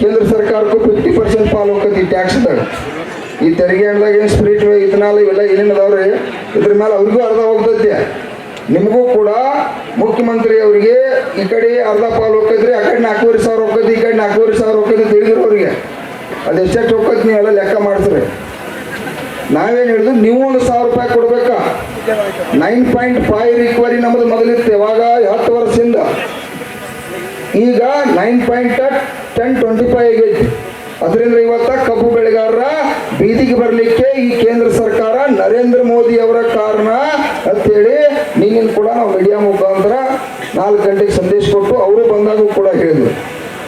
ಕೇಂದ್ರ ಸರ್ಕಾರಕ್ಕೂ fifty percent ಪಾಲು ಹೋಗ್ತೈತಿ ಟ್ಯಾಕ್ಸ್ದಾಗ ಈ ತೆರಿಗೆ ಅಂದಾಗ ಏನು ಸ್ಪ್ರಿಟ್ ಇಥನಾಲ್ ಇವೆಲ್ಲ ಏನೇನು ಅದಾವ್ರಿ ಇದ್ರ ಮೇಲೆ ಅವ್ರಿಗೂ ಅರ್ಧ ಹೋಗ್ತೈತಿ. ನಿಮಗೂ ಕೂಡ ಮುಖ್ಯಮಂತ್ರಿ ಅವರಿಗೆ ಈ ಕಡೆ ಅರ್ಧ ಪಾಲು ಹೋಗ್ತೈತ್ರಿ ಆ ಕಡೆ ನಾಲ್ಕೂವರೆ ಸಾವಿರ ಹೋಗ್ತೈತಿ, ಈ ಕಡೆ ನಾಲ್ಕೂವರೆ ಸಾವಿರ ಹೋಗ್ತೈತಿ ಅಂತ ಹೇಳಿದ್ರು ಅವ್ರಿಗೆ ಅದೆಷ್ಟೆಷ್ಟು ಹೋಗ್ತೈತಿ ನೀವೆಲ್ಲ ಲೆಕ್ಕ ಮಾಡ್ತೀರಿ ನಾವೇನು ಹೇಳಿದ್ರು ನೀವು ಒಂದು ಸಾವಿರ ರೂಪಾಯಿ ಕೊಡ್ಬೇಕಾ? ನೈನ್ ಪಾಯಿಂಟ್ ಫೈವ್ ರಿಕ್ವರಿ ನಮ್ಮದು ಮೊದಲಿತ್ತು. ಯಾವಾಗ ಹತ್ತು ವರ್ಷದಿಂದ. ಈಗ nine point ten twenty five ಆಗೈತಿ. ಅದರಿಂದ ಇವತ್ತ ಕಬ್ಬು ಬೆಳೆಗಾರರ ಬೀದಿಗೆ ಬರಲಿಕ್ಕೆ ಈ ಕೇಂದ್ರ ಸರ್ಕಾರ ನರೇಂದ್ರ ಮೋದಿ ಅವರ ಕಾರಣ ಅಂತೇಳಿ ನಿನ್ನ ಕೂಡ ನಾವು ಮೀಡಿಯಾ ಮುಖಾಂತರ ನಾಲ್ಕು ಗಂಟೆಗೆ ಸಂದೇಶ ಕೊಟ್ಟು ಅವರು ಬಂದಾಗ ಕೂಡ ಹೇಳಿದ್ರು.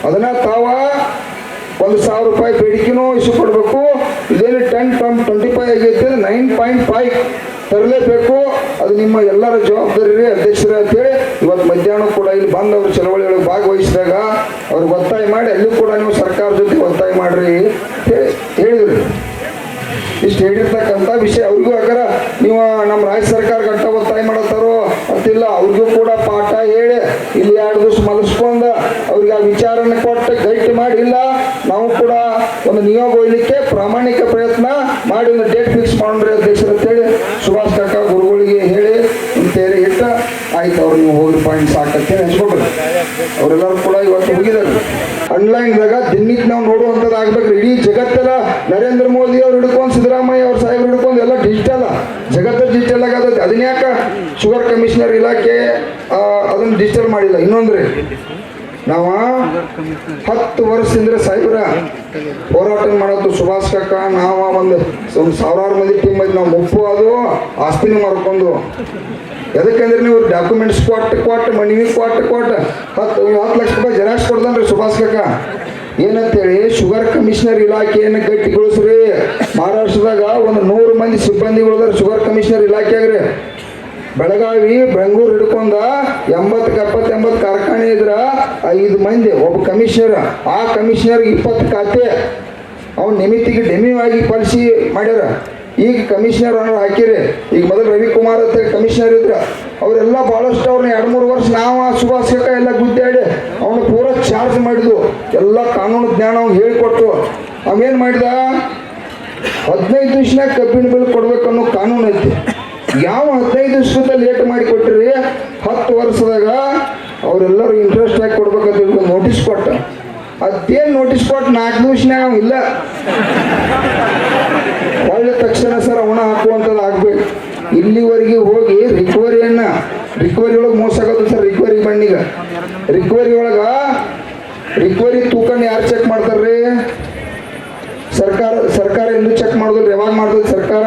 ಅದನ್ನ ತಾವ ಒಂದು ಸಾವಿರ ರೂಪಾಯಿ ಬೇಡಿಕೆನೂ ಇಶ್ಯೂ ಕೊಡಬೇಕು ಇದೇನು ಟೆನ್ ಟ್ವೆಂಟಿ ಫೈವ್ ಆಗೈತೆ ನೈನ್ ಪಾಯಿಂಟ್ ಫೈವ್ ತರಲೇಬೇಕು. ಅದು ನಿಮ್ಮ ಎಲ್ಲರ ಜವಾಬ್ದಾರಿ ರೀ ಅಧ್ಯಕ್ಷರ ಅಂತೇಳಿ. ಇವತ್ತು ಮಧ್ಯಾಹ್ನ ಕೂಡ ಇಲ್ಲಿ ಬಂದು ಅವರು ಚಳವಳಿಯೊಳಗೆ ಭಾಗವಹಿಸಿದಾಗ ಅವ್ರಿಗೆ ಒತ್ತಾಯ ಮಾಡಿ, ಅಲ್ಲೂ ಕೂಡ ನೀವು ಸರ್ಕಾರ ಜೊತೆ ಒತ್ತಾಯ ಮಾಡ್ರಿ ಹೇಳಿದ್ರಿ. ಇಷ್ಟು ಹೇಳಿರ್ತಕ್ಕಂಥ ವಿಷಯ. ಅವ್ರಿಗೂ ಆಗರ ನೀವು ನಮ್ಮ ರಾಜ್ಯ ಸರ್ಕಾರ ಗಂಟ ಒತ್ತಾಯ ಮಾಡತ್ತಾರೋ ಅಂತಿಲ್ಲ. ಅವ್ರಿಗೂ ಕೂಡ ಪಾಠ ಹೇಳಿ, ಇಲ್ಲಿ ಎರಡು ದಿವಸ ಮಲಸ್ಕೊಂಡ ಅವ್ರಿಗೆ ಆ ವಿಚಾರನ ಕೊಟ್ಟು ಗೈಟ್ ಮಾಡಿಲ್ಲ. ನಾವು ಕೂಡ ಒಂದು ನಿಯೋಗ ಪ್ರಾಮಾಣಿಕ ಪ್ರಯತ್ನ ಮಾಡಿ ಡೇಟ್ ಫಿಕ್ಸ್ ಮಾಡೋಣ್ರಿ ಅಧ್ಯಕ್ಷರು ಅಂತೇಳಿ ಸುಭಾಷ್ ಕಾಕ ಗುರುಗಳಿಗೆ ಹೇಳಿ ಅಂತೇಳಿ ಇಟ್ಟ ಆಯ್ತು ಅವ್ರು ನೀವು ಹೋಗಿ ಪಾಯಿಂಟ್ ಸಾಕಂತೇಳಿ ಹಚ್ಕೊಡ್ರಿ ಅವರೆಲ್ಲರೂ ಕೂಡ ಇವತ್ತು ಹೋಗಿದ್ದಾರೆ ಆನ್ಲೈನ್ದಾಗ ದಿನಕ್ಕೆ ನಾವು ನೋಡುವಂಥದ್ದು ಆಗ್ಬೇಕ್ರಿ ಇಡೀ ಜಗತ್ತೆಲ್ಲ ನರೇಂದ್ರ ಮೋದಿ ಅವ್ರು ಹಿಡ್ಕೊಂಡು ಸಿದ್ದರಾಮಯ್ಯ ಅವ್ರ ಸಾಹೇಬ್ರು ಹಿಡ್ಕೊಂಡು ಎಲ್ಲ ಡಿಜಿಟಲ್ ಜಗತ್ತ ಡಿಜಿಟಲ್ ಆಗತೈತಿ ಅದನ್ನ ಯಾಕೆ ಶುಗರ್ ಕಮಿಷನರ್ ಇಲಾಖೆ ಅದನ್ನ ಡಿಜಿಟಲ್ ಮಾಡಿಲ್ಲ. ಇನ್ನೊಂದ್ರಿ. ನಾವ ಹತ್ತು ವರ್ಷದಿಂದ ಸಾಹೇಬ್ರ ಹೋರಾಟ ಮಾಡೋದು ಸುಭಾಷ್ ಕಾಕ, ನಾವ ಒಂದು ಒಂದು ಸಾವಿರಾರು ಮಂದಿ ಟೀಮ್ ಐತಿ ನಾವು ಮುಪ್ಪು ಅದು ಆಸ್ತಿನೂ ಮಾರ್ಕೊಂಡು. ಎದಕ್ಕಂದ್ರೆ ನೀವು ಡಾಕ್ಯುಮೆಂಟ್ಸ್ ಕೊಟ್ಟು ಕೊಟ್ಟು ಮನವಿ ಕೊಟ್ಟು ಕೊಟ್ಟು ಹತ್ತು ಹತ್ತು ಲಕ್ಷ ರೂಪಾಯಿ ಜೆರಾಕ್ಸ್ ಕೊಡ್ದನ್ರಿ ಸುಭಾಷ್ ಕಾಕ. ಏನಂತೇಳಿ ಶುಗರ್ ಕಮಿಷನರ್ ಇಲಾಖೆಯನ್ನು ಗಟ್ಟಿಗೊಳಿಸ್ರಿ? ಮಹಾರಾಷ್ಟ್ರದಾಗ ಒಂದು ನೂರು ಮಂದಿ ಸಿಬ್ಬಂದಿಗಳು ಶುಗರ್ ಕಮಿಷನರ್ ಇಲಾಖೆಯಾಗ್ರಿ. ಬೆಳಗಾವಿ, ಬೆಂಗಳೂರು ಹಿಡ್ಕೊಂಡ ಎಂಬತ್ತು ಎಪ್ಪತ್ತು ಎಂಬತ್ತು ಕಾರ್ಖಾನೆ ಇದ್ರ ಐದು ಮಂದಿ, ಒಬ್ಬ ಕಮಿಷನರ್ ಆ ಕಮಿಷನರ್ ಇಪ್ಪತ್ತು ಖಾತೆ. ಅವ್ನ ನಿಮಿತ್ತಿಗೆ ಆಗಿ ಪಾಲಿಸಿ ಮಾಡ್ಯಾರ. ಈಗ ಕಮಿಷನರ್ ಅನ್ನೋ ಹಾಕಿರಿ. ಈಗ ಮೊದಲು ರವಿಕುಮಾರ್ ಅಂತ ಕಮಿಷನರ್ ಇದ್ರ. ಅವರೆಲ್ಲ ಭಾಳಷ್ಟು ಅವ್ರನ್ನ ಎರಡು ಮೂರು ವರ್ಷ ನಾವು ಸುಭಾಷ್ ಕಾಕ ಎಲ್ಲ ಗುದ್ದಾಡಿ ಅವನು ಪೂರ ಚಾರ್ಜ್ ಮಾಡಿದ್ವು. ಎಲ್ಲ ಕಾನೂನು ಜ್ಞಾನ ಅವ್ನು ಹೇಳಿಕೊಟ್ಟು ಅವೇನು ಮಾಡಿದ? ಹದಿನೈದು ದಿವಸ ಕಬ್ಬಿನ ಬಿಲ್ ಕೊಡ್ಬೇಕನ್ನೋ ಕಾನೂನು ಐತಿ. ಯಾವ ಹದಿನೈದು ದಿವಸದ ಲೇಟ್ ಮಾಡಿ ಕೊಟ್ಟಿರಿ? ಹತ್ತು ವರ್ಷದಾಗ ಅವರೆಲ್ಲರೂ ಇಂಟ್ರೆಸ್ಟ್ ಆಗಿ ಕೊಡ್ಬೇಕಂತ ನೋಟಿಸ್ ಕೊಟ್ಟ. ಅದೇನು ನೋಟಿಸ್ ಕೊಟ್ಟು? ನಾಲ್ಕು ದಿವ್ಸನಾಗ ಇಲ್ಲ. ಒಳ್ಳೆ ತಕ್ಷಣ ಸರ್ ಅವಣ ಹಾಕುವಂಥದ್ದು ಆಗ್ಬೇಕು. ಇಲ್ಲಿವರೆಗೆ ಹೋಗಿ ರಿಕವರಿಯನ್ನ ರಿಕವರಿ ಒಳಗೆ ಮೋಸ ಆಗೋದು ಸರ್ ರಿಕವರಿ ಬಣ್ಣಿಗ ರಿಕವರಿ ಒಳಗ ರಿಕವರಿ ತೂಕನ ಯಾರು ಚೆಕ್ ಮಾಡ್ತಾರ್ರಿ? ಸರ್ಕಾರ ಸರ್ಕಾರ ಎಂದು ಚೆಕ್ ಮಾಡೋದಿಲ್ಲ, ಯಾವಾಗ ಮಾಡೋದು ಸರ್ಕಾರ?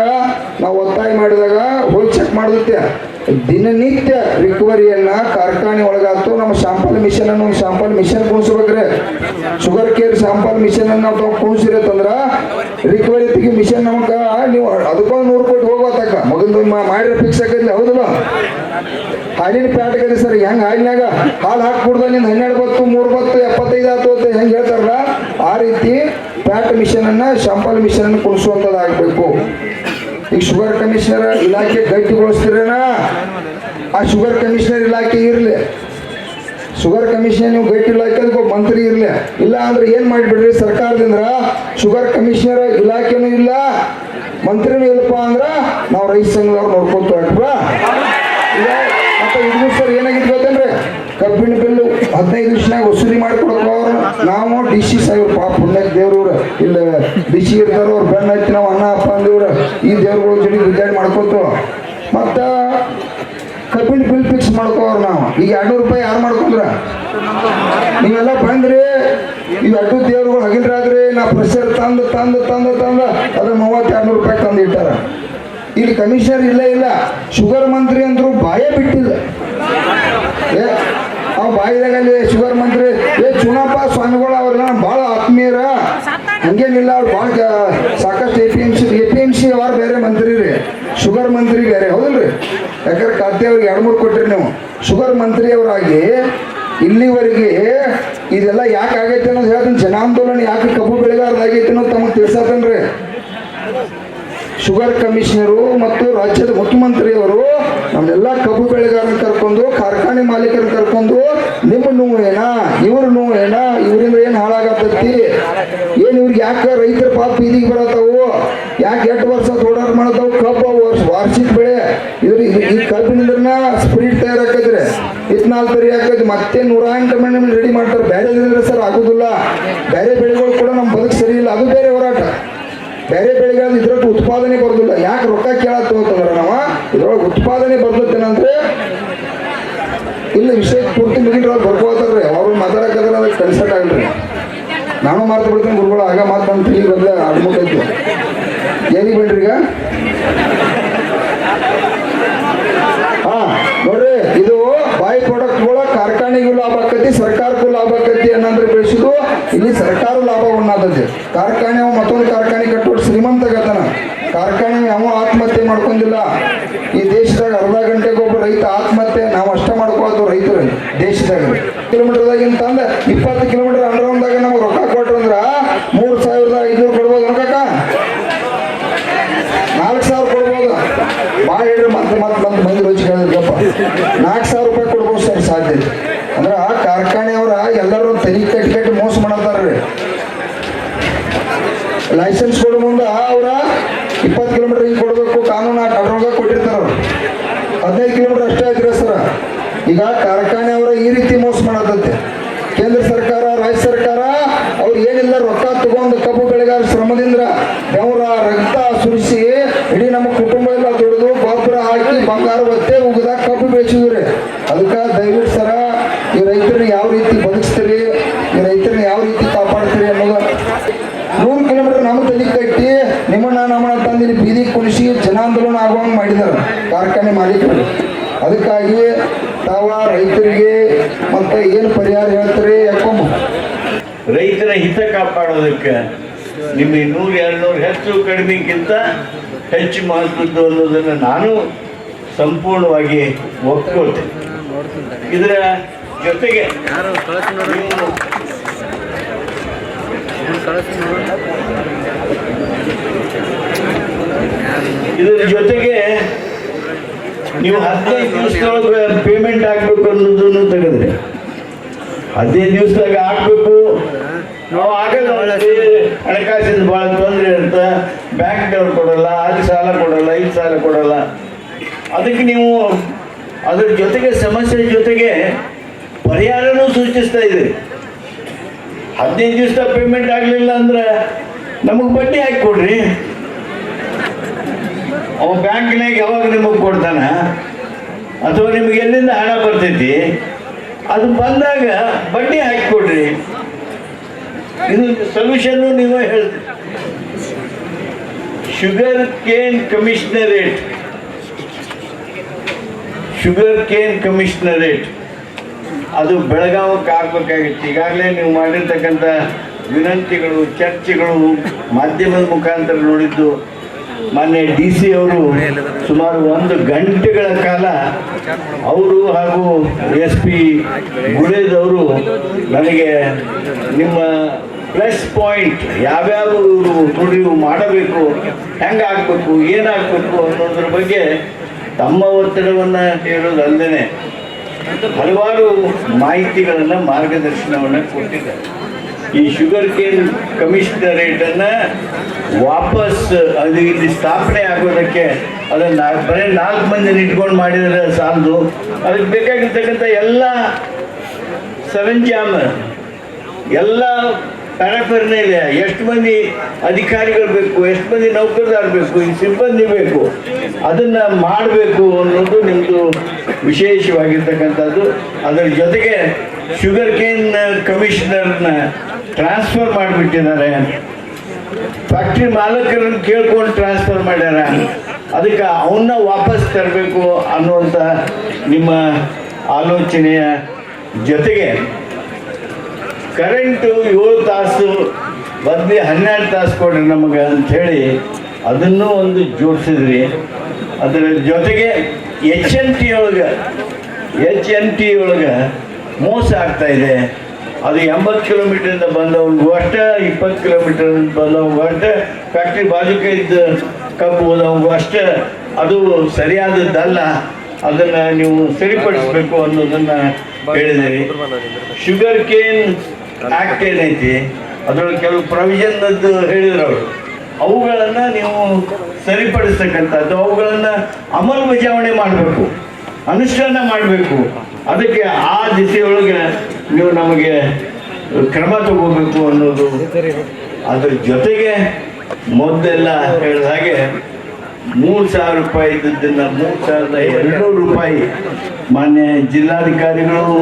ನಾವು ಒತ್ತಾಯ ಮಾಡಿದಾಗ ಮಾಡೋದಕ್ಕೆ ದಿನನಿತ್ಯ ರಿಕವರಿಯನ್ನ ಕಾರ್ಖಾನೆ ಒಳಗಾತು ನಮ್ಮ ಶಾಂಪಲ್ ಮಿಷನ್ ಅನ್ನು ಶಾಂಪಲ್ ಮಿಷನ್ ಕುಣಿಸ್ಬೇಕ್ರೆ ಶುಗರ್ ಕೇರ್ ಶಾಂಪಲ್ ಮಿಷನ್ ಅನ್ನು ನಾವು ಕುಣಿಸಿರತ್ತಂದ್ರ ರಿಕವರಿ ತೆಗಿ ಮಿಷನ್ ನಮಗ ನೀವು ಅದಕ್ಕೊಂದು ನೂರು ಕೋಟಿ ಹೋಗೋತಕ್ಕ ಮಗಂದು ಮಾಡಿರ ಫಿಕ್ಸ್ ಆಗೈತಿ ಹೌದಲ್ಲ? ಹಾಲಿನ ಪ್ಯಾಟ್ಗರಿ ಸರ್, ಹೆಂಗ್ ಹಾಲಿನಾಗ ಹಾಲು ಹಾಕ್ಬಿಡ್ದ ನಿನ್ನ ಹನ್ನೆರಡು ಬತ್ತು, ಮೂರು ಬತ್ತು, ಎಪ್ಪತ್ತೈದು ಆತು ಅಂತ ಹೆಂಗ್ ಹೇಳ್ತಾರಲ್ಲ? ಆ ರೀತಿ ಪ್ಯಾಟ್ ಮಿಷನ್ ಅನ್ನ ಶಾಂಪಲ್ ಮಿಷನ್ ಅನ್ನು ಈಗ ಶುಗರ್ ಕಮಿಷನರ್ ಇಲಾಖೆ ಗಟ್ಟಿಗೊಳಿಸ್ತೀರೇನ? ಆ ಶುಗರ್ ಕಮಿಷನರ್ ಇಲಾಖೆ ಇರಲಿ. ಶುಗರ್ ಕಮಿಷನ್ ನೀವು ಗಟ್ಟಿ ಇಲಾಖೆ ಮಂತ್ರಿ ಇರಲಿ. ಇಲ್ಲ ಅಂದ್ರೆ ಏನ್ ಮಾಡಿಬಿಡ್ರಿ ಸರ್ಕಾರದಿಂದ? ಶುಗರ್ ಕಮಿಷನರ್ ಇಲಾಖೆನೂ ಇಲ್ಲ, ಮಂತ್ರಿನೂ ಇಲ್ಲಪ್ಪ ಅಂದ್ರ ನಾವು ರೈತ ಸಂಘದವ್ರು ಈಗ ಮತ್ತೆ ಇದು ಸರ್ ಏನಾಗಿತ್ತು ಗೊತ್ತೇನ್ರಿ? ಕಬ್ಬಿಣ ಬಿಲ್ಲು ಹದಿನೈದು ನಿಮಿಷನಾಗ ವಸೂಲಿ ಮಾಡಿಕೊಡೋದು ನಾವು ಡಿ ಸಿ ಸಾಹೇಬ್ರು, ಪಾಪ ಪುಣ್ಯಕ್ಕೆ ದೇವ್ರವ್ರು. ಇಲ್ಲ, ಡಿ ಸಿ ಇರ್ತಾರ ಅವ್ರು ಬೆನ್ನ ಹತ್ತಿ ನಾವು ಅಣ್ಣ ಅಪ್ಪ ಅಂದಿವ್ರ. ಈ ದೇವ್ರಗಳ ಜೊತೆ ಗುದ್ದಾಡಿ ಮಾಡ್ಕೊತು. ಮತ್ತು ಕಪಿಲ್ ಬಿಲ್ ಫಿಕ್ಸ್ ಮಾಡ್ಕೋವ್ರು ನಾವು. ಈಗ ಎರಡ್ನೂರು ರೂಪಾಯಿ ಯಾರು ಮಾಡ್ಕೊಂಡ್ರ? ನೀವೆಲ್ಲ ಬಂದ್ರಿ. ಇವು ಅಡ್ಡು ದೇವ್ರುಗಳು ಹಗಿಲ್ರಾದ್ರಿ ನಾ ಪ್ರೆಷರ್ ತಂದು ತಂದು ತಂದು ತಂದು ಅದ್ರ ಮೂವತ್ತು ಎರಡ್ನೂರು ರೂಪಾಯಿ ತಂದು ಇಟ್ಟಾರ. ಇಲ್ಲಿ ಕಮಿಷನರ್ ಇಲ್ಲ ಇಲ್ಲ. ಶುಗರ್ ಮಂತ್ರಿ ಅಂದ್ರು ಬಾಯೇ ಬಿಟ್ಟಿಲ್ಲ. ಏ ಅವ್ ಬಾಯಿದಾಗ ಅಲ್ಲಿ ಶುಗರ್ ಮಂತ್ರಿ ಏ ಚುನಪ್ಪ ಸ್ವಾಮಿಗಳು ಅವ್ರೆಲ್ಲ ಭಾಳ ಆತ್ಮೀಯರ. ಹಂಗೇನಿಲ್ಲ ಅವ್ರು ಭಾಳ ಸಾಕಷ್ಟು A P M C A P M C ಅವ್ರು ಬೇರೆ ಮಂತ್ರಿ ರೀ. ಶುಗರ್ ಮಂತ್ರಿ ಬೇರೆ, ಹೌದಲ್ರಿ? ಯಾಕಂದ್ರೆ ಖಾತೆ ಅವ್ರಿಗೆ ಎರಡು ಮೂರು ಕೊಟ್ರಿ ನೀವು. ಶುಗರ್ ಮಂತ್ರಿ ಅವರಾಗಿ ಇಲ್ಲಿವರೆಗೆ ಇದೆಲ್ಲ ಯಾಕೆ ಆಗೈತೆ ಅನ್ನೋದು ಹೇಳ್ತೀನಿ ಜನಾಂದೋಲನ ಯಾಕೆ ಕಬ್ಬು ಬೆಳೆಗಾರದಾಗೈತೆ ಅನ್ನೋದು ತಮಗೆ ತಿಳ್ಸತ್ತನ್ರಿ ಶುಗರ್ ಕಮಿಷನರು ಮತ್ತು ರಾಜ್ಯದ ಮುಖ್ಯಮಂತ್ರಿಯವರು ನಮ್ಮೆಲ್ಲ ಕಬ್ಬು ಬೆಳೆಗಾರನ ಕರ್ಕೊಂಡು, ಕಾರ್ಖಾನೆ ಮಾಲೀಕರನ್ನ ಕರ್ಕೊಂಡು, ನಿಮ್ಮ ನೋವು ಏನ ಇವ್ರ ನೋವು ಏನ ಇವರಿಂದ ಏನು ಹಾಳಾಗತ್ತೈತಿ? ಏನು ಇವ್ರಿಗೆ ಯಾಕೆ ರೈತರ ಪಾಪ ಬೀದಿಗೆ ಬರತ್ತವು? ಯಾಕೆ ಎಂಟು ವರ್ಷ ಓಡಾಟ ಮಾಡತ್ತವು? ಕಬ್ಬು ವರ್ಷ ವಾರ್ಷಿಕ ಬೆಳೆ. ಇದ್ರ ಇದು- ಈ ಕಬ್ಬಿನಿಂದ ಸ್ಪ್ರೀಟ್ ತಯಾರಾಕತ್ರಿ ಇತ್ನಾಲ್ ತರಿ ಹಾಕೈತಿ ಮತ್ತೆ ನೂರ ಎಂಟು ಮನೆ ರೆಡಿ ಮಾಡ್ತಾರೆ. ಬೇರೆ ಸರ್ ಆಗುದಿಲ್ಲ. ಬೇರೆ ಬೆಳೆಗಳು ಕೂಡ ನಮ್ಮ ಬದುಕು ಸರಿ ಇಲ್ಲ. ಅದು ಬೇರೆ ಹೋರಾಟ. ಬೇರೆ ಬೆಳೆಗಳ ಇದ್ರೊಟ್ಟು ಉತ್ಪಾದನೆ ಬರೋದಿಲ್ಲ. ಯಾಕೆ ರೊಕ್ಕ ಕೇಳತ್ತು ಅಂತಂದ್ರೆ ನಾವ ಇದ್ರೊಳಗೆ ಉತ್ಪಾದನೆ ಬರ್ತೇನಂದ್ರೆ ಇಲ್ಲ, ವಿಷಯ ಪೂರ್ತಿ ಮುಗಿದ್ರೆ ಬರ್ಕೋತಾರ್ರಿ. ಅವ್ರು ಮಾತಾಡಕ್ಕಾದ್ರೆ ಅದಕ್ಕೆ ಕನ್ಸರ್ಟ್ ಆಗಲ್ರಿ. ನಾನು ಮಾತು ಬಿಡ್ತೀನಿ ಗುರುಗಳು, ಆಗ ಮಾತು ಅಂತ ತಿಳಿ ಬಂದ್ರೆ ಆಡ್ಮುಟ್ಟೈತಿ ಏನಿಗೆ ಬಿಡ್ರಿ ಈಗ? ಹಾ, ನೋಡ್ರಿ, ಇದು ಬೈ ಪ್ರಾಡಕ್ಟ್ಗಳ ಕಾರ್ಖಾನೆಗೂ ಲಾಭ ಆಕತಿ, ಸರ್ಕಾರಕ್ಕೂ ಲಾಭ ಆಕತಿ ಅನ್ನಂದ್ರೆ ಬೆಳೆಸಿದ್ರು ಇಲ್ಲಿ ಸರ್ಕಾರ ಲಾಭ ಉಣ್ಣಾತೈತಿ ಕಾರ್ಖಾನೆ ಮತ್ತೊಂದು ಶ್ರೀಮಂತ ಗತನ ಕಾರ್ಖಾನೆ ಯಾವ ಆತ್ಮಹತ್ಯೆ ಮಾಡ್ಕೊಂಡಿಲ್ಲ. ಈ ದೇಶದಾಗ ಅರ್ಧ ಗಂಟೆಗೆ ಒಬ್ಬ ರೈತ ಆತ್ಮಹತ್ಯೆ, ನಾವು ಅಷ್ಟ ಮಾಡ್ಕೊಳ್ತು ರೈತರು. ದೇಶದಾಗ. ಕಿಲೋಮೀಟರ್ದಾಗಿಂತ ಅಂದ್ರೆ ಇಪ್ಪತ್ತು ಕಿಲೋಮೀಟರ್ ಅಂಡರ್ಗ್ರೌಂಡ್ದಾಗ ನಮ್ಗೆ ರೊಕ್ಕ ಕೊಟ್ರು ಮೂರ್ ಮೂರು ಸಾವಿರದ ಐದುನೂರು ಕೊಡ್ಬೋದು ರೊಕ್ಕಕ್ಕ ನಾಲ್ಕು ಸಾವಿರ ಕೊಡ್ಬೋದು. ಭಾಳ ಹೇಳ್ರಿ ಮತ್ತೆ ಮತ್ತೆ ಬಂದು ಮಂದಿ ರುಚಿ ಕೇಳಿದ್ರಪ್ಪ. ನಾಲ್ಕು ಸಾವಿರ ರೂಪಾಯಿ ಕೊಡ್ಬೋದು ಸರ್ ಸಾಧ್ಯ. ಅಂದ್ರೆ ಆ ಕಾರ್ಖಾನೆಯವರ ಎಲ್ಲರೂ ತಲೆ ಕಟ್ಟಿ ಕಟ್ಟಿ ಮೋಸ ಮಾಡತ್ತಾರ್ರಿ ಲೈಸೆನ್ಸ್ ಕೊಡೋ ಮುಂದೆ. ಅವ್ರ ಇಪ್ಪತ್ತು ಕಿಲೋಮೀಟರ್ ಹಿಂಗೆ ಕೊಡಬೇಕು. ಕಾನೂನು ಅದ್ರೊಳಗೆ ಕೊಟ್ಟಿರ್ತಾರ ಅವ್ರು. ಹದಿನೈದು ಕಿಲೋಮೀಟರ್ ಅಷ್ಟೇ ಆಗಿರ ಸರ್. ಈಗ ಕಾರ್ಖಾನೆ ಅವರ ಈ ರೀತಿ ಮೋಸ ಮಾಡತ್ತೆ ಕೇಂದ್ರ ಸರ್ಕಾರ, ರಾಜ್ಯ ಸರ್ಕಾರ, ಅವ್ರು ಏನಿಲ್ಲ ರೊಕ್ಕ ತಗೊಂಡು ಕಬ್ಬು ಬೆಳೆಗಾರ ಶ್ರಮದಿಂದ ಬೆವರ, ರಕ್ತ ಸುರಿಸಿ ಇಡೀ ನಮ್ಮ ಕುಟುಂಬ ಎಲ್ಲ ದುಡಿದು ಗೊಬ್ಬರ ಹಾಕಿ ಬಂಗಾರ ಒತ್ತೆ ಉಗಿದಾಗ ಕಬ್ಬು ಬೆಳೆಸಿದ್ರಿ ಅದಕ್ಕೆ ದಯವಿಟ್ಟು ಸರ, ಈ ರೈತರು ಯಾವ ರೀತಿ ಬದುಕಿಸ್ತೀರಿ ಈ ರೈತರನ್ನ ಯಾವ ರೀತಿ ಕಾಪಾಡ್ತೀರಿ ಅನ್ನೋದು ನೂರು ಕಿಲೋಮೀಟರ್ ನಮ್ಮ ತಲೆ ಕಟ್ಟಿ ನಿಮ್ಮನ್ನ ನಮ್ಮನ್ನ ತಂದು ಇಲ್ಲಿ ಬೀದಿ ಕುಣಿಸಿ ಜನಾಂದೋಲನ ಆಗುವಂಗೆ ಮಾಡಿದ್ದಾರೆ ಕಾರ್ಖಾನೆ ಮಾಲೀಕರು. ಅದಕ್ಕಾಗಿ ತಾವ ರೈತರಿಗೆ ಮತ್ತೆ ಏನು ಪರಿಹಾರ ಹೇಳ್ತೀರಿ ಯಾಕೊಂಬ ರೈತರ ಹಿತ ಕಾಪಾಡೋದಕ್ಕೆ ನಿಮಗೆ ನೂರು ಎರಡುನೂರು ಹೆಚ್ಚು ಕಡಿಮೆಗಿಂತ ಹೆಚ್ಚು ಮಹತ್ವದ್ದು ಅನ್ನೋದನ್ನು ನಾನು ಸಂಪೂರ್ಣವಾಗಿ ಒಪ್ಕೊಳ್ತೇನೆ. ಇದರ ಜೊತೆಗೆ ಕಳಿಸ್ ಕಳಿಸಿ ನೋಡ್ರಿ ನೀವು ಕಳಿಸಿ ನೋಡ್ರಿ ಇದರ ಜೊತೆಗೆ ನೀವು ಹದಿನೈದು ದಿವಸದೊಳಗೆ ಪೇಮೆಂಟ್ ಹಾಕ್ಬೇಕು ಅನ್ನೋದನ್ನು ತೆಗೆದ್ರೆ. ಹದಿನೈದು ದಿವಸದಾಗ ಹಾಕ್ಬೇಕು. ನಾವು ಆಗಲ್ಲ ಹಣಕಾಸಿನ ಭಾಳ ತೊಂದರೆ ಅಂತ ಬ್ಯಾಂಕ್ಗಳು ಕೊಡಲ್ಲ ಅಲ್ಲಿ ಸಾಲ ಕೊಡಲ್ಲ ಐದು ಸಾಲ ಕೊಡಲ್ಲ. ಅದಕ್ಕೆ ನೀವು ಅದ್ರ ಜೊತೆಗೆ ಸಮಸ್ಯೆ ಜೊತೆಗೆ ಪರಿಹಾರನೂ ಸೂಚಿಸ್ತಾ ಇದೆ ಹದಿನೈದು ದಿವಸ ಪೇಮೆಂಟ್ ಆಗಲಿಲ್ಲ ಅಂದ್ರೆ ನಮಗೆ ಬಡ್ಡಿ ಹಾಕಿ ಕೊಡ್ರಿ. ಅವ ಬ್ಯಾಂಕ್ನಾಗ ಯಾವಾಗ ನಿಮಗೆ ಕೊಡ್ತಾನ? ಅಥವಾ ನಿಮ್ಗೆ ಎಲ್ಲಿಂದ ಹಣ ಬರ್ತೈತಿ? ಅದು ಬಂದಾಗ ಬಡ್ಡಿ ಹಾಕಿಕೊಡ್ರಿ. ಇದು ಸೊಲ್ಯೂಷನ್ನು ನೀವೇ ಹೇಳ್ತೀರಿ sugar cane commissionerate sugar cane commissionerate ಅದು ಬೆಳಗಾವಕ್ಕೆ ಹಾಕ್ಬೇಕಾಗಿತ್ತು. ಈಗಾಗಲೇ ನೀವು ಮಾಡಿರ್ತಕ್ಕಂಥ ವಿನಂತಿಗಳು, ಚರ್ಚೆಗಳು ಮಾಧ್ಯಮದ ಮುಖಾಂತರ ನೋಡಿದ್ದು ಮಾನ್ಯ ಡಿ ಸಿ ಅವರು ಸುಮಾರು ಒಂದು ಗಂಟೆಗಳ ಕಾಲ ಅವರು ಹಾಗೂ ಎಸ್ ಪಿ ಗುಳೇದವರು ನನಗೆ ನಿಮ್ಮ ಪ್ಲಸ್ ಪಾಯಿಂಟ್ ಯಾವ್ಯಾವ ಇವರು ದುಡಿವು ಮಾಡಬೇಕು ಹೆಂಗೆ ಆಗಬೇಕು ಏನಾಗಬೇಕು ಅನ್ನೋದ್ರ ಬಗ್ಗೆ ತಮ್ಮ ಒತ್ತಡವನ್ನು ಹೇಳೋದಲ್ಲದೆ ಹಲವಾರು ಮಾಹಿತಿಗಳನ್ನು ಮಾರ್ಗದರ್ಶನವನ್ನು ಕೊಟ್ಟಿದ್ದಾರೆ. ಈ ಶುಗರ್ ಕೇನ್ ಕಮಿಷನರೇಟನ್ನು ವಾಪಸ್ ಅದು ಇಲ್ಲಿ ಸ್ಥಾಪನೆ ಆಗೋದಕ್ಕೆ ಅದನ್ನು ಬರೀ ನಾಲ್ಕು ಮಂದಿನ ಇಟ್ಕೊಂಡು ಮಾಡಿದರೆ ಸಾಲದು. ಅದಕ್ಕೆ ಬೇಕಾಗಿರ್ತಕ್ಕಂಥ ಎಲ್ಲ ಸರಂಜಾಮ ಎಲ್ಲ ಪ್ಯಾರಾಫರ್ನೇಲಿಯ ಎಷ್ಟು ಮಂದಿ ಅಧಿಕಾರಿಗಳು ಬೇಕು, ಎಷ್ಟು ಮಂದಿ ನೌಕರದಾರ ಬೇಕು ಈ ಸಿಬ್ಬಂದಿ ಬೇಕು, ಅದನ್ನ ಮಾಡಬೇಕು ಅನ್ನೋದು ನಿಮ್ಮದು ವಿಶೇಷವಾಗಿರ್ತಕ್ಕಂಥದ್ದು. ಅದರ ಜೊತೆಗೆ ಶುಗರ್ ಕೇನ್ ಕಮಿಷನರ್ನ ಟ್ರಾನ್ಸ್ಫರ್ ಮಾಡಿಬಿಟ್ಟಿದ್ದಾರೆ. ಫ್ಯಾಕ್ಟ್ರಿ ಮಾಲಕರನ್ನು ಕೇಳ್ಕೊಂಡು ಟ್ರಾನ್ಸ್ಫರ್ ಮಾಡ್ಯಾರ. ಅದಕ್ಕೆ ಅವನ್ನ ವಾಪಸ್ ತರಬೇಕು ಅನ್ನುವಂಥ ನಿಮ್ಮ ಆಲೋಚನೆಯ ಜೊತೆಗೆ ಕರೆಂಟು ಏಳು ತಾಸು ಬದಲಿ ಹನ್ನೆರಡು ತಾಸು ಕೊಡ್ರಿ ನಮಗೆ ಅಂಥೇಳಿ ಅದನ್ನು ಒಂದು ಜೋಡಿಸಿದ್ರಿ. ಅದರ ಜೊತೆಗೆ ಎಚ್ ಎನ್ ಟಿ ಒಳಗೆ ಎಚ್ ಎನ್ ಟಿ ಒಳಗೆ ಮೋಸ ಆಗ್ತಾ ಇದೆ. ಅದು ಎಂಬತ್ತು ಕಿಲೋಮೀಟ್ರಿಂದ ಬಂದವ್ರಿಗೂ ಅಷ್ಟೇ ಇಪ್ಪತ್ತು ಕಿಲೋಮೀಟರ್ ಬಂದವ್ರಿಗೂ ಅಷ್ಟೇ ಫ್ಯಾಕ್ಟ್ರಿ ಬಾಜುಕ ಇದ್ದ ಕಬ್ಬು ನಾವು ಅಷ್ಟೇ. ಅದು ಸರಿಯಾದದ್ದಲ್ಲ ಅದನ್ನು ನೀವು ಸರಿಪಡಿಸ್ಬೇಕು ಅನ್ನೋದನ್ನು ಹೇಳಿದಿರಿ. ಶುಗರ್ ಕೇನ್ ಆಕ್ಟ್ ಏನೈತಿ ಅದ್ರೊಳಗೆ ಕೆಲವು ಪ್ರೊವಿಷನ್ ಹೇಳಿದ್ರು ಅವರು. ಅವುಗಳನ್ನು ನೀವು ಸರಿಪಡಿಸ್ತಕ್ಕಂಥದ್ದು, ಅವುಗಳನ್ನ ಅಮಲ್ಬಜಾವಣೆ ಮಾಡಬೇಕು, ಅನುಷ್ಠಾನ ಮಾಡಬೇಕು. ಅದಕ್ಕೆ ಆ ದಿಸೆಯೊಳಗೆ ನೀವು ನಮಗೆ ಕ್ರಮ ತಗೋಬೇಕು ಅನ್ನೋದು. ಅದ್ರ ಜೊತೆಗೆ ಮೊದಲೆಲ್ಲ ಹೇಳಿದ ಹಾಗೆ ಮೂರು ಸಾವಿರ ರೂಪಾಯಿ ಇದ್ದಿದ್ದನ್ನು ಮೂರು ಸಾವಿರದ ಎರಡುನೂರು ರೂಪಾಯಿ ಮಾನ್ಯ ಜಿಲ್ಲಾಧಿಕಾರಿಗಳು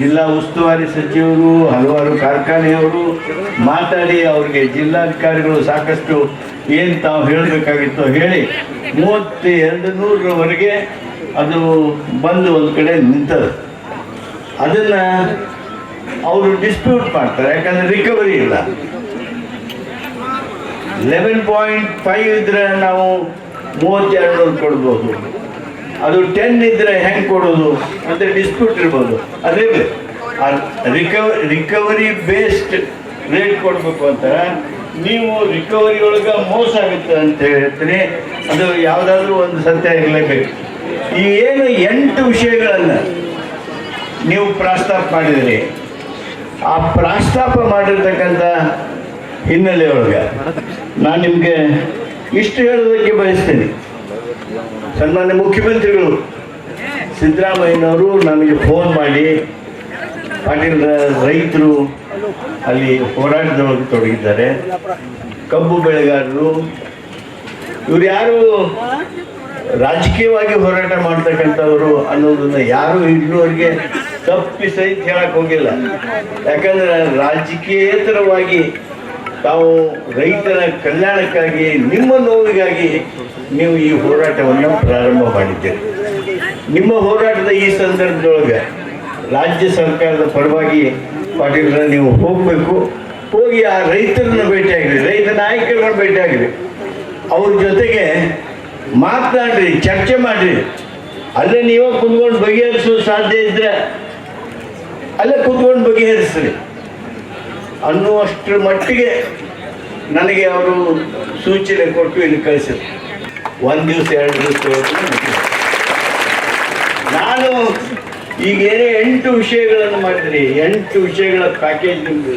ಜಿಲ್ಲಾ ಉಸ್ತುವಾರಿ ಸಚಿವರು, ಹಲವಾರು ಕಾರ್ಖಾನೆಯವರು ಮಾತಾಡಿ ಅವ್ರಿಗೆ ಜಿಲ್ಲಾಧಿಕಾರಿಗಳು ಸಾಕಷ್ಟು ಏನು ತಾವು ಹೇಳಬೇಕಾಗಿತ್ತೋ ಹೇಳಿ ಮೂವತ್ತ ಎರಡು ನೂರರವರೆಗೆ ಅದು ಬಂದು ಒಂದು ಕಡೆ ನಿಂತದ. ಅದನ್ನು ಅವರು ಡಿಸ್ಪ್ಯೂಟ್ ಮಾಡ್ತಾರೆ, ಯಾಕಂದರೆ ರಿಕವರಿ ಇಲ್ಲ. ಲೆವೆನ್ ಪಾಯಿಂಟ್ ಫೈವ್ ಇದ್ದರೆ ನಾವು ಮೂವತ್ತೆರಡು ಕೊಡ್ಬೋದು. ಅದು ಟೆನ್ ಇದ್ರೆ ಹೆಂಗೆ ಕೊಡೋದು ಅಂತ ಡಿಸ್ಪ್ಯೂಟ್ ಇರ್ಬೋದು. ಅದೇ ರಿಕವರಿ ಬೇಸ್ಡ್ ರೇಟ್ ಕೊಡಬೇಕು ಅಂತ ನೀವು ರಿಕವರಿ ಒಳಗೆ ಮೋಸ ಆಗುತ್ತೆ ಅಂತ ಹೇಳ್ತೀನಿ. ಅದು ಯಾವುದಾದ್ರೂ ಒಂದು ಸತ್ಯ ಇರಲೇಬೇಕು. ಈ ಏನು ಎಂಟು ವಿಷಯಗಳನ್ನು ನೀವು ಪ್ರಸ್ತಾಪ ಮಾಡಿದಿರಿ. ಆ ಪ್ರಸ್ತಾಪ ಮಾಡಿರ್ತಕ್ಕಂಥ ಹಿನ್ನೆಲೆ ಒಳಗೆ ನಾನು ನಿಮಗೆ ಇಷ್ಟು ಹೇಳೋದಕ್ಕೆ ಬಯಸ್ತೀನಿ. ಸನ್ಮಾನ್ಯ ಮುಖ್ಯಮಂತ್ರಿಗಳು, ಸಿದ್ದರಾಮಯ್ಯನವರು ನಮಗೆ ಫೋನ್ ಮಾಡಿ ಪಾಟೀಲ್ ರೈತರು ಅಲ್ಲಿ ಹೋರಾಟದೊಳಗೆ ತೊಡಗಿದ್ದಾರೆ. ಕಬ್ಬು ಬೆಳೆಗಾರರು, ಇವ್ರು ಯಾರು ರಾಜಕೀಯವಾಗಿ ಹೋರಾಟ ಮಾಡ್ತಕ್ಕಂಥವ್ರು ಅನ್ನೋದನ್ನ ಯಾರು ಇನ್ನೂವರೆಗೆ ತಪ್ಪಿ ಸಹಿತ ಹೇಳಕ್ ಹೋಗಿಲ್ಲ. ಯಾಕಂದ್ರೆ ರಾಜಕೀಯೇತರವಾಗಿ ತಾವು ರೈತರ ಕಲ್ಯಾಣಕ್ಕಾಗಿ, ನಿಮ್ಮ ನೋವಿಗಾಗಿ ನೀವು ಈ ಹೋರಾಟವನ್ನು ಪ್ರಾರಂಭ ಮಾಡಿದ್ದೀರಿ. ನಿಮ್ಮ ಹೋರಾಟದ ಈ ಸಂದರ್ಭದೊಳಗೆ ರಾಜ್ಯ ಸರ್ಕಾರದ ಪರವಾಗಿ ಪಾಟೀಲ್ರ ನೀವು ಹೋಗಬೇಕು. ಹೋಗಿ ಆ ರೈತರನ್ನ ಭೇಟಿಯಾಗ್ರಿ, ರೈತ ನಾಯಕರನ್ನ ಭೇಟಿಯಾಗ್ರಿ. ಅವ್ರ ಜೊತೆಗೆ ಮಾತನಾಡ್ರಿ, ಚರ್ಚೆ ಮಾಡ್ರಿ. ಅಲ್ಲೇ ನೀವೇ ಕುತ್ಕೊಂಡು ಬಗೆಹರಿಸೋ ಸಾಧ್ಯ ಇದ್ರೆ ಅಲ್ಲೇ ಕುತ್ಕೊಂಡು ಬಗೆಹರಿಸ್ರಿ. ಅನ್ನುವಷ್ಟರ ಮಟ್ಟಿಗೆ ನನಗೆ ಅವರು ಸೂಚನೆ ಕೊಟ್ಟು ಇಲ್ಲಿ ಕಳಿಸಿದ್ರು. ಒಂದು ದಿವಸ, ಎರಡು ದಿವಸ ನಾನು ಈಗ ಏನೇ ಎಂಟು ವಿಷಯಗಳನ್ನು ಮಾಡಿದ್ರಿ, ಎಂಟು ವಿಷಯಗಳ ಪ್ಯಾಕೇಜ್ ನಿಮ್ಮದು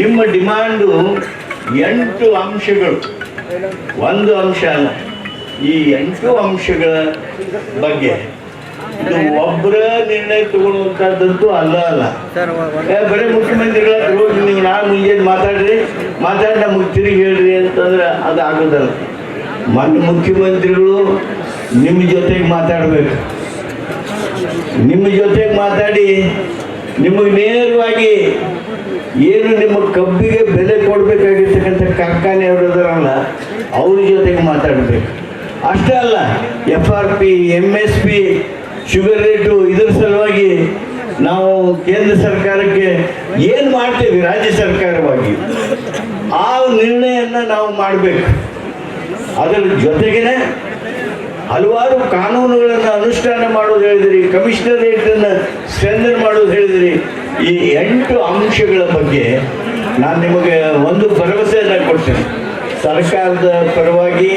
ನಿಮ್ಮ ಡಿಮಾಂಡು ಎಂಟು ಅಂಶಗಳು. ಒಂದು ಅಂಶ ಅಲ್ಲ, ಈ ಎಂಟು ಅಂಶಗಳ ಬಗ್ಗೆ. ಒಬ್ಬರ ನಿರ್ಣಯ ತಗೊಳ್ಳುವಂತದ್ದು ಅಲ್ಲ ಅಲ್ಲ. ಬರೀ ಮುಖ್ಯಮಂತ್ರಿಗಳ ಹೋಗಿ ನೀವು ನಾಳೆ ಮುಂಜಾನೆ ಮಾತಾಡ್ರಿ? ಮಾತಾಡಿ ನಮಗೆ ತಿರುಗಿ ಹೇಳ್ರಿ ಅಂತಂದ್ರೆ ಅದು ಆಗೋದಲ್ಲ ಮೊನ್ನೆ ಮುಖ್ಯಮಂತ್ರಿಗಳು ನಿಮ್ಮ ಜೊತೆಗೆ ಮಾತಾಡಬೇಕು. ನಿಮ್ಮ ಜೊತೆಗೆ ಮಾತಾಡಿ ನಿಮಗೆ ನೇರವಾಗಿ ಏನು ನಿಮ್ಮ ಕಬ್ಬಿಗೆ ಬೆಲೆ ಕೊಡಬೇಕಾಗಿರ್ತಕ್ಕಂಥ ಕಾರ್ಖಾನೆಯವರು ಇದಾರಲ್ಲ ಅವ್ರ ಜೊತೆಗೆ ಮಾತಾಡಬೇಕು. ಅಷ್ಟೇ ಅಲ್ಲ F R P M S P sugar rate ಇದರ ಸಲುವಾಗಿ ನಾವು ಕೇಂದ್ರ ಸರ್ಕಾರಕ್ಕೆ ಏನು ಮಾಡ್ತೇವೆ ರಾಜ್ಯ ಸರ್ಕಾರವಾಗಿ? ಆ ನಿರ್ಣಯನ ನಾವು ಮಾಡಬೇಕು. ಅದರ ಜೊತೆಗೇನೆ ಹಲವಾರು ಕಾನೂನುಗಳನ್ನು ಅನುಷ್ಠಾನ ಮಾಡೋದು ಹೇಳಿದಿರಿ, ಕಮಿಷನರೇಟನ್ನು ಸ್ಟ್ರೆಂದನ್ ಮಾಡೋದು ಹೇಳಿದಿರಿ. ಈ ಎಂಟು ಅಂಶಗಳ ಬಗ್ಗೆ ನಾನು ನಿಮಗೆ ಒಂದು ಭರವಸೆಯನ್ನು ಕೊಡ್ತೇನೆ. ಸರ್ಕಾರದ ಪರವಾಗಿ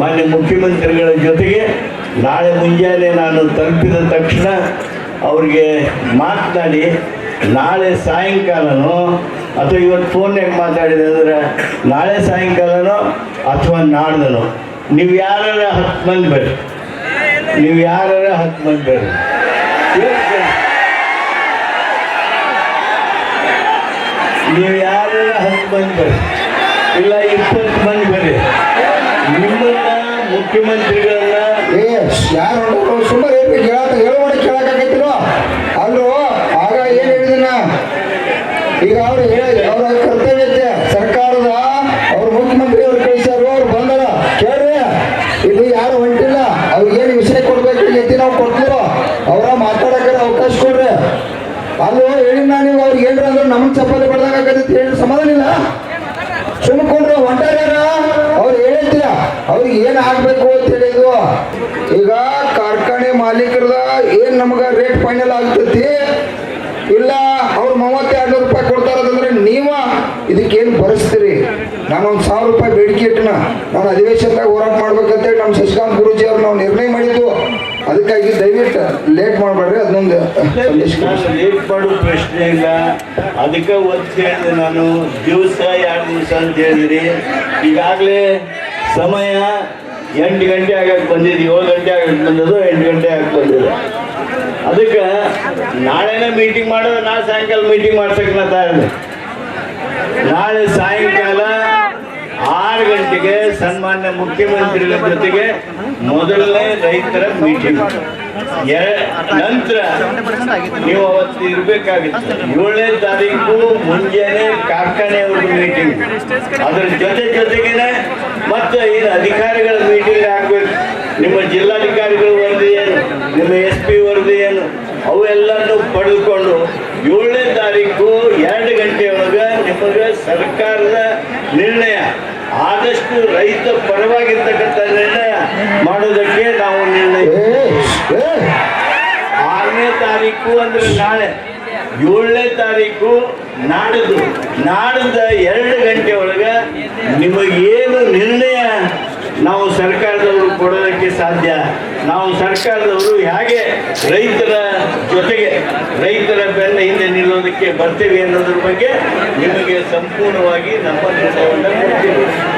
ಮಾನ್ಯ ಮುಖ್ಯಮಂತ್ರಿಗಳ ಜೊತೆಗೆ ನಾಳೆ ಮುಂಜಾನೆ ನಾನು ತಲುಪಿದ ತಕ್ಷಣ ಅವ್ರಿಗೆ ಮಾತನಾಡಿ, ನಾಳೆ ಸಾಯಂಕಾಲನೋ ಅಥವಾ ಇವತ್ತು ಫೋನ್ಯಾಗ ಮಾತಾಡಿದೆ ಅಂದ್ರೆ ನಾಳೆ ಸಾಯಂಕಾಲನೋ ಅಥವಾ ನಾಡ್ದನೋ, ನೀವು ಯಾರ ಹತ್ತು ಮಂದಿ ಬರ್ರಿ. ನೀವು ಯಾರ ಹತ್ತು ಮಂದಿ ಬರ್ರಿ. ನೀವು ಯಾರ ಹತ್ತು ಮಂದಿ ಬರ್ರಿ. ಇಲ್ಲ, ಇಪ್ಪತ್ತು ಮಂದಿ ಬರ್ರಿ. ನಿಮ್ಮನ್ನ ಮುಖ್ಯಮಂತ್ರಿಗಳನ್ನ ಏ, ಯಾರು ಸುಮ್ಮ ಸುಮ್ಮನೆ ಏನ್ರಿ ಕೇಳತ್ತ ಹೇಳುವಣ ಕೇಳಕ್ಕಾಗತ್ತಿರೋ ಅಲ್ಲೋ, ಆಗ ಏನ್ ಹೇಳಿದಿನ? ಈಗ ಅವ್ರು ಹೇಳಿ, ಅವ್ರ ಕರ್ತವ್ಯ ಐತೆ ಸರ್ಕಾರದ, ಅವ್ರ ಮುಖ್ಯಮಂತ್ರಿ ಅವ್ರು ಕಳಿಸ್ಯಾರು, ಅವ್ರು ಬಂದಾರ. ಕೇಳ್ರಿ, ಇಲ್ಲಿ ಯಾರು ಹೊಂಟಿಲ್ಲ, ಅವ್ರಿಗೆ ಏನು ವಿಷಯ ಕೊಡ್ಬೇಕು ಎತ್ತಿ ನಾವು ಕೊಡ್ತೀರೋ ಅವರ ಮಾತಾಡಕ್ಕೆ ಅವಕಾಶ ಕೊಡ್ರಿ. ಅಲ್ಲೋ ಹೇಳಿ ನೀವು, ಅವ್ರಿಗೆ ಹೇಳ್ರಿ ಅಂದ್ರೆ ನಮ್ಮ ಚಪ್ಪಲಿ ಬಡ್ದಾಗ ಹೇಳಿ ಸಮಾಧಾನ ಇಲ್ಲ? ಸುಮ್ಕೊಂಡ್ರೆ ಹೊಂಟಾರ ಅವ್ರು ಹೇಳ್ತೀರಾ ಅವ್ರಿಗೆ ಏನ್ ಆಗ್ಬೇಕು ಅಂತ ಈಗ ಕಾರ್ಖಾನೆ ಮಾಲೀಕರದ ಏನ್ ನಮಗ ರೇಟ್ ಫೈನಲ್ ಆಗ್ತೈತಿ? ಇಲ್ಲ, ಅವ್ರು ಮೂವತ್ತೆರಡು ರೂಪಾಯಿ ಕೊಡ್ತಾರಂದ್ರೆ ನೀವ ಇದಕ್ಕೇನು ಭರಿಸ್ತೀರಿ ನಾನು ಒಂದು ಸಾವಿರ ರೂಪಾಯಿ ಬೇಡಿಕೆ ಇಟ್ಟನ. ನಾನು ಅಧಿವೇಶನದಾಗ ಹೋರಾಟ ಮಾಡ್ಬೇಕಂತೇಳಿ ನಮ್ಮ ಶಶಿಕಾಂತ್ ಗುರುಜಿ ಅವ್ರು ನಾವು ನಿರ್ಣಯ ಮಾಡಿದ್ದು. ಅದಕ್ಕಾಗಿ ದಯವಿಟ್ಟು ಲೇಟ್ ಮಾಡಬೇಡ್ರಿ ಅದನ್ನೊಂದು ಲೇಟ್ ಮಾಡೋ ಪ್ರಶ್ನೆ ಇಲ್ಲ. ಅದಕ್ಕೆ ಒತ್ತು ಹೇಳಿದೆ ನಾನು, ದಿವಸ ಎರಡು ದಿವಸ ಅಂತ ಹೇಳಿದ್ರಿ ಈಗಾಗಲೇ ಸಮಯ ಎಂಟು ಗಂಟೆ ಆಗಕ್ಕೆ ಬಂದಿದ್ದು ಏಳು ಗಂಟೆ ಆಗಕ್ಕೆ ಬಂದದ್ದು, ಎಂಟು ಗಂಟೆ ಆಗಕ್ಕೆ ಬಂದಿದೆ ಅದಕ್ಕೆ ನಾಳೆನೇ ಮೀಟಿಂಗ್ ಮಾಡೋದು ನಾ ಸಾಯಂಕಾಲ ಮೀಟಿಂಗ್ ಮಾಡ್ಸಕ್ಕೆ ನಾ ತಯಾರಿದೆ ನಾಳೆ ಸಾಯಂಕಾಲ ಆರು ಗಂಟೆಗೆ ಸನ್ಮಾನ್ಯ ಮುಖ್ಯಮಂತ್ರಿಗಳ ಜೊತೆಗೆ ಮೊದಲನೇ ರೈತರ ಮೀಟಿಂಗ್ ನಂತರ ನೀವು ಅವತ್ತು ಇರಬೇಕಾಗಿತ್ತು. ಏಳನೇ ತಾರೀಕು ಮುಂಜಾನೆ ಕಾರ್ಖಾನೆಯವ್ರದ್ದು ಮೀಟಿಂಗ್ ಅದ್ರ ಜೊತೆ ಜೊತೆಗೇನೆ ಮತ್ತೆ ಇದು ಅಧಿಕಾರಿಗಳ ಮೀಟಿಂಗ್ ಹಾಕ್ಬೇಕು ನಿಮ್ಮ ಜಿಲ್ಲಾಧಿಕಾರಿಗಳು ವರದಿ ಏನು? ನಿಮ್ಮ ಎಸ್ ಪಿ ವರದಿ ಏನು? ಅವೆಲ್ಲನೂ ಪಡೆದುಕೊಂಡು ಏಳನೇ ತಾರೀಕು ಎರಡು ಗಂಟೆಯೊಳಗೆ ನಿಮಗೆ ಸರ್ಕಾರದ ನಿರ್ಣಯ. ಆದಷ್ಟು ರೈತ ಪರವಾಗಿರ್ತಕ್ಕಂಥ ನಿರ್ಣಯ ಮಾಡೋದಕ್ಕೆ ನಾವು ನಿರ್ಣಯ ಆರನೇ ತಾರೀಕು ಅಂದ್ರೆ ನಾಳೆ. ಏಳನೇ ತಾರೀಕು ನಾಡಿದ್ದು, ನಾಡಿದ್ದ ಎರಡು ಗಂಟೆ ಒಳಗೆ ನಿಮಗೇನು ನಿರ್ಣಯ ನಾವು ಸರ್ಕಾರದವರು ಕೊಡೋದಕ್ಕೆ ಸಾಧ್ಯ? ನಾವು ಸರ್ಕಾರದವರು ಹೇಗೆ ರೈತರ ಜೊತೆಗೆ, ರೈತರ ಬೆನ್ನ ಹಿಂದೆ ನಿಲ್ಲೋದಕ್ಕೆ ಬರ್ತೀವಿ ಅನ್ನೋದ್ರ ಬಗ್ಗೆ ನಿಮಗೆ ಸಂಪೂರ್ಣವಾಗಿ ನಮ್ಮ ನಿರ್ಣಯವನ್ನು